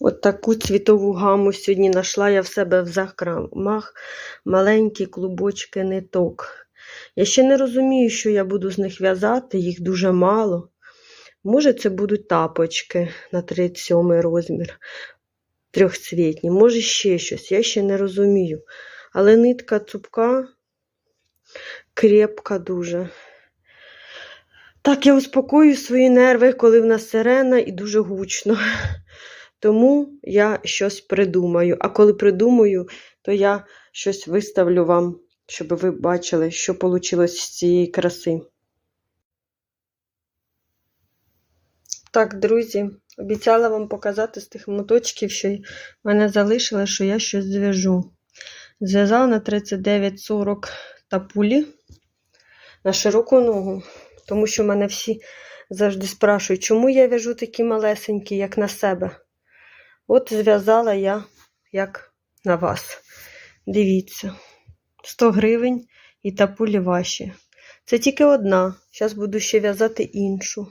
От таку цвітову гаму сьогодні знайшла я в себе в закромах маленькі клубочки ниток. Я ще не розумію, що я буду з них в'язати, їх дуже мало. Може, це будуть тапочки на 37 розмір, трьохцвітні, може ще щось, я ще не розумію. Але нитка цупка, крепка дуже. Так, я успокоюю свої нерви, коли в нас сирена і дуже гучно. Тому я щось придумаю. А коли придумаю, то я щось виставлю вам, щоб ви бачили, що вийшло з цієї краси. Так, друзі, обіцяла вам показати з тих моточків, що в мене залишилось, що я щось зв'яжу. Зв'язала на 39,40 тапулі на широку ногу. Тому що мене всі завжди спрашують, чому я в'яжу такі малесенькі, як на себе. От зв'язала я, як на вас. Дивіться, 100 гривень і тапулі ваші. Це тільки одна. Зараз буду ще в'язати іншу.